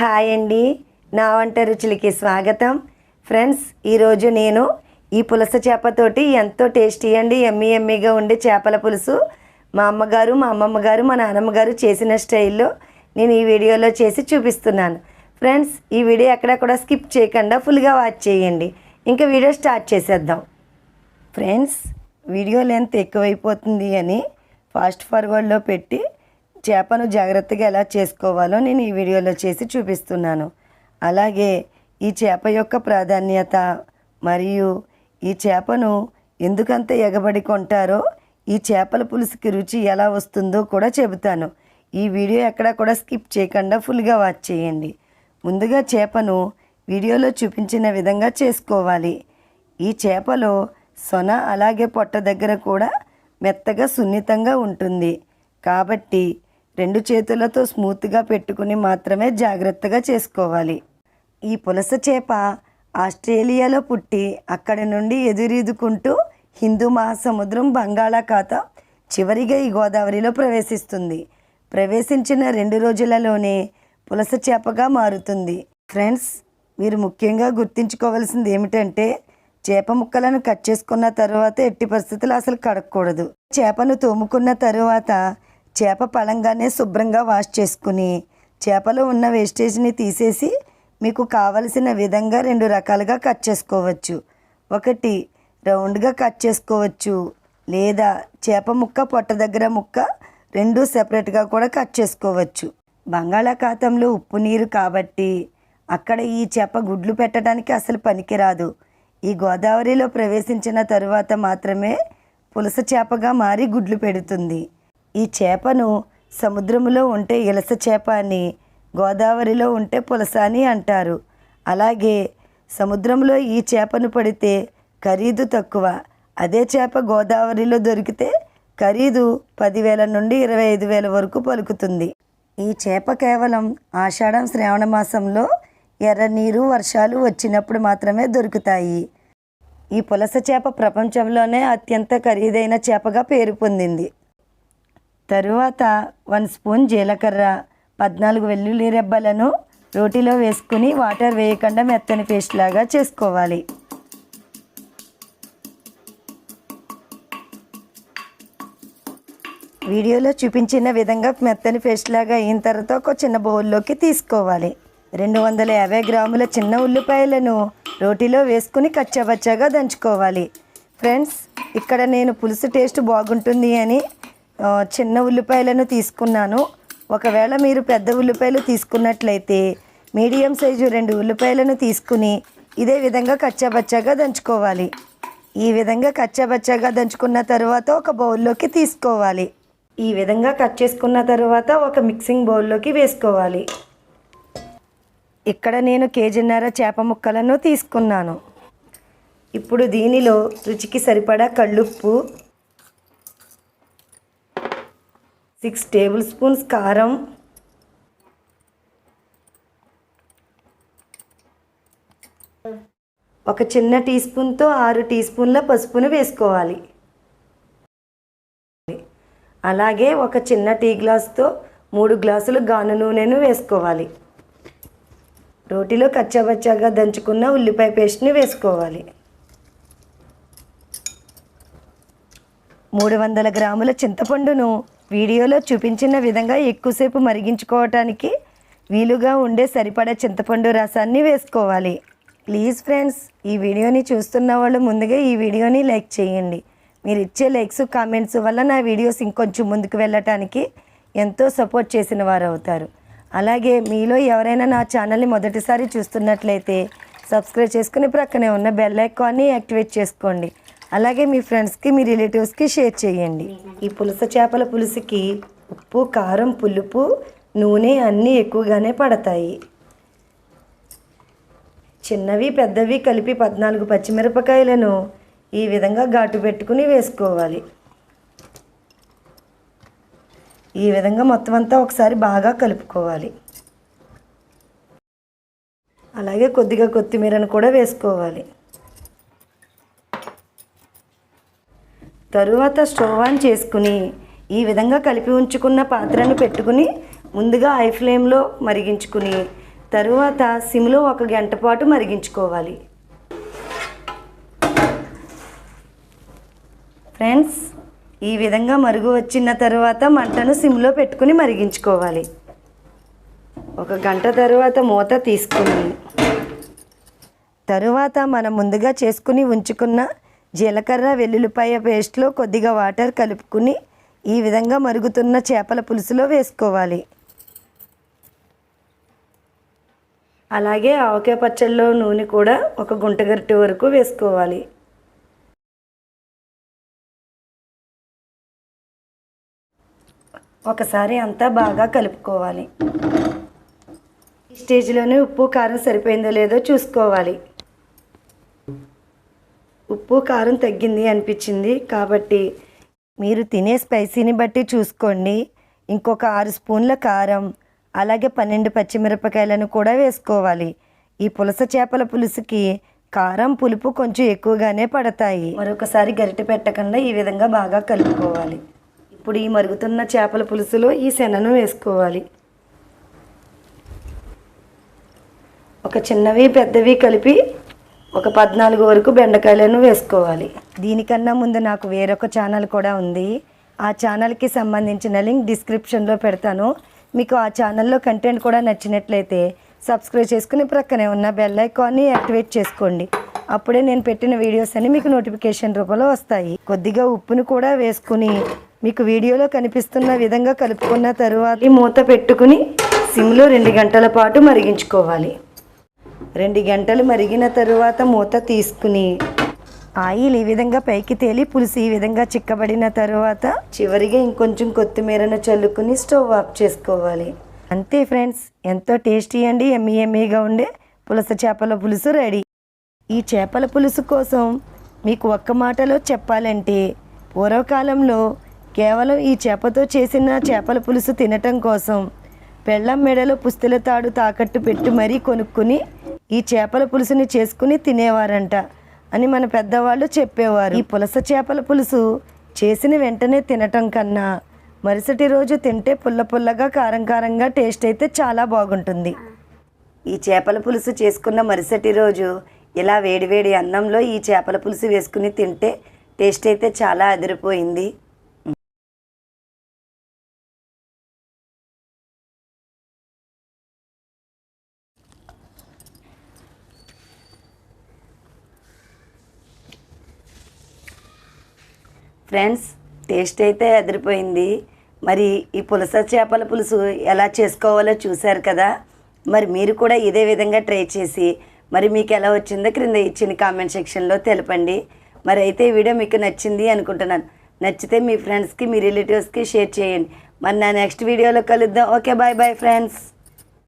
Hi అండి. నా వంట రుచులకి స్వాగతం. ఫ్రెండ్స్ ఈరోజు నేను ఈ పులస చేపతోటి ఎంతో టేస్టీ అండి ఎమ్మి ఎమ్మిగా ఉండే చేపల పులుసు. మా అమ్మగారు మా అమ్మమ్మ గారు మా నాన్నమ్మ గారు చేసిన స్టైల్లో నేను ఈ వీడియోలో చేసి చూపిస్తున్నాను. ఫ్రెండ్స్ ఈ వీడియో ఎక్కడ కూడా స్కిప్ చేయకుండా ఫుల్గా వాచ్ చేయండి. ఇంకా వీడియో స్టార్ట్ చేసేద్దాం. ఫ్రెండ్స్ వీడియో లెంత్ ఎక్కువైపోతుంది అని ఫాస్ట్ ఫార్వర్డ్లో పెట్టి చేపను జాగ్రత్తగా ఎలా చేసుకోవాలో నేను ఈ వీడియోలో చేసి చూపిస్తున్నాను. అలాగే ఈ చేప యొక్క ప్రాధాన్యత మరియు ఈ చేపను ఎందుకంత ఎగబడి కొంటారో ఈ చేపల పులుసుకి రుచి ఎలా వస్తుందో కూడా చెబుతాను. ఈ వీడియో ఎక్కడా కూడా స్కిప్ చేయకుండా ఫుల్గా వాచ్ చేయండి. ముందుగా చేపను వీడియోలో చూపించిన విధంగా చేసుకోవాలి. ఈ చేపలో సొన అలాగే పొట్ట దగ్గర కూడా మెత్తగా సున్నితంగా ఉంటుంది. కాబట్టి రెండు చేతులతో స్మూత్గా పెట్టుకుని మాత్రమే జాగ్రత్తగా చేసుకోవాలి. ఈ పులస చేప ఆస్ట్రేలియాలో పుట్టి అక్కడి నుండి ఎదురీదుకుంటూ హిందూ మహాసముద్రం బంగాళాఖాతం చివరిగా ఈ గోదావరిలో ప్రవేశిస్తుంది. ప్రవేశించిన రెండు రోజులలోనే పులస చేపగా మారుతుంది. ఫ్రెండ్స్ మీరు ముఖ్యంగా గుర్తుంచుకోవాల్సింది ఏమిటంటే చేప ముక్కలను కట్ చేసుకున్న తర్వాత ఎట్టి పరిస్థితులు అసలు కడగకూడదు. చేపను తోముకున్న తరువాత చేప పళంగానే శుభ్రంగా వాష్ చేసుకుని చేపలో ఉన్న వేస్టేజ్ని తీసేసి మీకు కావలసిన విధంగా రెండు రకాలుగా కట్ చేసుకోవచ్చు. ఒకటి రౌండ్గా కట్ చేసుకోవచ్చు. లేదా చేప ముక్క పొట్ట దగ్గర ముక్క రెండు సెపరేట్గా కూడా కట్ చేసుకోవచ్చు. బంగాళాఖాతంలో ఉప్పు నీరు కాబట్టి అక్కడ ఈ చేప గుడ్లు పెట్టడానికి అసలు పనికిరాదు. ఈ గోదావరిలో ప్రవేశించిన తరువాత మాత్రమే పులస చేపగా మారి గుడ్లు పెడుతుంది. ఈ చేపను సముద్రములో ఉంటే ఇలస చేప అని గోదావరిలో ఉంటే పులస అని అంటారు. అలాగే సముద్రంలో ఈ చేపను పడితే ఖరీదు తక్కువ. అదే చేప గోదావరిలో దొరికితే ఖరీదు పదివేల నుండి ఇరవై ఐదు వేల వరకు పలుకుతుంది. ఈ చేప కేవలం ఆషాఢం శ్రావణ మాసంలో ఎర్ర నీరు వర్షాలు వచ్చినప్పుడు మాత్రమే దొరుకుతాయి. ఈ పులస చేప ప్రపంచంలోనే అత్యంత ఖరీదైన చేపగా పేరు పొందింది. తరువాత వన్ స్పూన్ జీలకర్ర పద్నాలుగు వెల్లుల్లి రెబ్బలను రోటీలో వేసుకుని వాటర్ వేయకుండా మెత్తని పేస్ట్ లాగా చేసుకోవాలి. వీడియోలో చూపించిన విధంగా మెత్తని పేస్ట్ లాగా అయిన తర్వాత ఒక చిన్న బౌల్లోకి తీసుకోవాలి. రెండు వందల యాభై గ్రాముల చిన్న ఉల్లిపాయలను రోటీలో వేసుకుని కచ్చాబచ్చాగా దంచుకోవాలి. ఫ్రెండ్స్ ఇక్కడ నేను పులుసు టేస్ట్ బాగుంటుంది అని చిన్న ఉల్లిపాయలను తీసుకున్నాను. ఒకవేళ మీరు పెద్ద ఉల్లిపాయలు తీసుకున్నట్లయితే మీడియం సైజు రెండు ఉల్లిపాయలను తీసుకుని ఇదే విధంగా కచ్చాబచ్చాగా దంచుకోవాలి. ఈ విధంగా కచ్చాబచ్చాగా దంచుకున్న తర్వాత ఒక బౌల్లోకి తీసుకోవాలి. ఈ విధంగా కట్ చేసుకున్న తర్వాత ఒక మిక్సింగ్ బౌల్లోకి వేసుకోవాలి. ఇక్కడ నేను కేజీన్నర చేప ముక్కలను తీసుకున్నాను. ఇప్పుడు దీనిలో రుచికి సరిపడా కళ్ళుప్పు సిక్స్ టేబుల్ స్పూన్స్ కారం. ఒక చిన్న టీ స్పూన్తో ఆరు టీ స్పూన్ల పసుపును వేసుకోవాలి. అలాగే ఒక చిన్న టీ గ్లాస్తో మూడు గ్లాసులు గాను నూనెను వేసుకోవాలి. రోటిలో కచ్చాబచ్చాగా దంచుకున్న ఉల్లిపాయ పేస్ట్ని వేసుకోవాలి. మూడు వందల గ్రాముల చింతపండును వీడియోలో చూపించిన విధంగా ఎక్కువసేపు మరిగించుకోవటానికి వీలుగా ఉండే సరిపడా చింతపండు రసాన్ని వేసుకోవాలి. ప్లీజ్ ఫ్రెండ్స్ ఈ వీడియోని చూస్తున్న వాళ్ళు ముందుగా ఈ వీడియోని లైక్ చేయండి. మీరు ఇచ్చే లైక్స్ కామెంట్స్ వల్ల నా వీడియోస్ ఇంకొంచెం ముందుకు వెళ్ళటానికి ఎంతో సపోర్ట్ చేసిన వారు అవుతారు. అలాగే మీలో ఎవరైనా నా ఛానల్ని మొదటిసారి చూస్తున్నట్లయితే సబ్స్క్రైబ్ చేసుకుని ప్రక్కనే ఉన్న బెల్ ఐకాన్ని యాక్టివేట్ చేసుకోండి. అలాగే మీ ఫ్రెండ్స్కి మీ రిలేటివ్స్కి షేర్ చేయండి. ఈ పులస చేపల పులుసుకి ఉప్పు కారం పులుపు నూనె అన్నీ ఎక్కువగానే పడతాయి. చిన్నవి పెద్దవి కలిపి పద్నాలుగు పచ్చిమిరపకాయలను ఈ విధంగా ఘాటు పెట్టుకుని వేసుకోవాలి. ఈ విధంగా మొత్తం అంతా ఒకసారి బాగా కలుపుకోవాలి. అలాగే కొద్దిగా కొత్తిమీరను కూడా వేసుకోవాలి. తరువాత స్టవ్ ఆన్ చేసుకుని ఈ విధంగా కలిపి ఉంచుకున్న పాత్రను పెట్టుకుని ముందుగా హై ఫ్లేమ్లో మరిగించుకుని తరువాత సిమ్లో ఒక గంట పాటు మరిగించుకోవాలి. ఫ్రెండ్స్ ఈ విధంగా మరుగు వచ్చిన తర్వాత మంటను సిమ్లో పెట్టుకుని మరిగించుకోవాలి. ఒక గంట తర్వాత మూత తీసుకుని తరువాత మనం ముందుగా చేసుకుని ఉంచుకున్న జీలకర్ర వెల్లుల్లిపాయ పేస్ట్లో కొద్దిగా వాటర్ కలుపుకుని ఈ విధంగా మరుగుతున్న చేపల పులుసులో వేసుకోవాలి. అలాగే ఆవకాయ పచ్చళ్ళలో నూనె కూడా ఒక గుంట గరిటె వరకు వేసుకోవాలి. ఒకసారి అంతా బాగా కలుపుకోవాలి. ఈ స్టేజ్లోనే ఉప్పు కారం సరిపోయిందో లేదో చూసుకోవాలి. ఉప్పు కారం తగ్గింది అనిపించింది. కాబట్టి మీరు తినే స్పైసీని బట్టి చూసుకోండి. ఇంకొక ఆరు స్పూన్ల కారం అలాగే పన్నెండు పచ్చిమిరపకాయలను కూడా వేసుకోవాలి. ఈ పులస చేపల పులుసుకి కారం పులుపు కొంచెం ఎక్కువగానే పడతాయి. మరొకసారి గరిటె పెట్టకుండా ఈ విధంగా బాగా కలుపుకోవాలి. ఇప్పుడు ఈ మరుగుతున్న చేపల పులుసులో ఈ శనను వేసుకోవాలి. ఒక చిన్నవి పెద్దవి కలిపి ఒక పద్నాలుగు వరకు బెండకాయలను వేసుకోవాలి. దీనికన్నా ముందు నాకు వేరొక ఛానల్ కూడా ఉంది. ఆ ఛానల్కి సంబంధించిన లింక్ డిస్క్రిప్షన్లో పెడతాను. మీకు ఆ ఛానల్లో కంటెంట్ కూడా నచ్చినట్లయితే సబ్స్క్రైబ్ చేసుకుని ప్రక్కనే ఉన్న బెల్ ఐకాన్ని యాక్టివేట్ చేసుకోండి. అప్పుడే నేను పెట్టిన వీడియోస్ అన్ని మీకు నోటిఫికేషన్ రూపంలో వస్తాయి. కొద్దిగా ఉప్పును కూడా వేసుకుని మీకు వీడియోలో కనిపిస్తున్న విధంగా కలుపుకున్న తరువాత ఈ మూత పెట్టుకుని సిమ్లో రెండు గంటల పాటు మరిగించుకోవాలి. రెండు గంటలు మరిగిన తరువాత మూత తీసుకుని ఆయిల్ ఈ విధంగా పైకి తేలి పులుసు ఈ విధంగా చిక్కబడిన తరువాత చివరిగా ఇంకొంచెం కొత్తిమీరను చల్లుకుని స్టవ్ ఆఫ్ చేసుకోవాలి. అంతే ఫ్రెండ్స్ ఎంతో టేస్టీ అండి ఎమ్మీ ఎమ్మీగా ఉండే పులస చేపల పులుసు రెడీ. ఈ చేపల పులుసు కోసం మీకు ఒక్క మాటలో చెప్పాలంటే పూర్వకాలంలో కేవలం ఈ చేపతో చేసిన చేపల పులుసు తినటం కోసం పెళ్ళం మెడలో పుస్తెల తాడు తాకట్టు పెట్టి మరీ కొనుక్కుని ఈ చేపల పులుసుని చేసుకుని తినేవారంట అని మన పెద్దవాళ్ళు చెప్పేవారు. ఈ పులస చేపల పులుసు చేసిన వెంటనే తినటం కన్నా మరుసటి రోజు తింటే పుల్ల పుల్లగా కారం కారంగా టేస్ట్ అయితే చాలా బాగుంటుంది. ఈ చేపల పులుసు చేసుకున్న మరుసటి రోజు ఇలా వేడివేడి అన్నంలో ఈ చేపల పులుసు వేసుకుని తింటే టేస్ట్ అయితే చాలా అదిరిపోయింది. ఫ్రెండ్స్ టేస్ట్ అయితే అదిరిపోయింది. మరి ఈ పులస చేపల పులుసు ఎలా చేసుకోవాలో చూశారు కదా? మరి మీరు కూడా ఇదే విధంగా ట్రై చేసి మరి మీకు ఎలా వచ్చిందో క్రింద ఇచ్చిన కామెంట్ సెక్షన్లో తెలపండి. మరి అయితే ఈ వీడియో మీకు నచ్చింది అనుకుంటున్నాను. నచ్చితే మీ ఫ్రెండ్స్కి మీ రిలేటివ్స్కి షేర్ చేయండి. మరి నా నెక్స్ట్ వీడియోలో కలుద్దాం. Okay bye bye friends.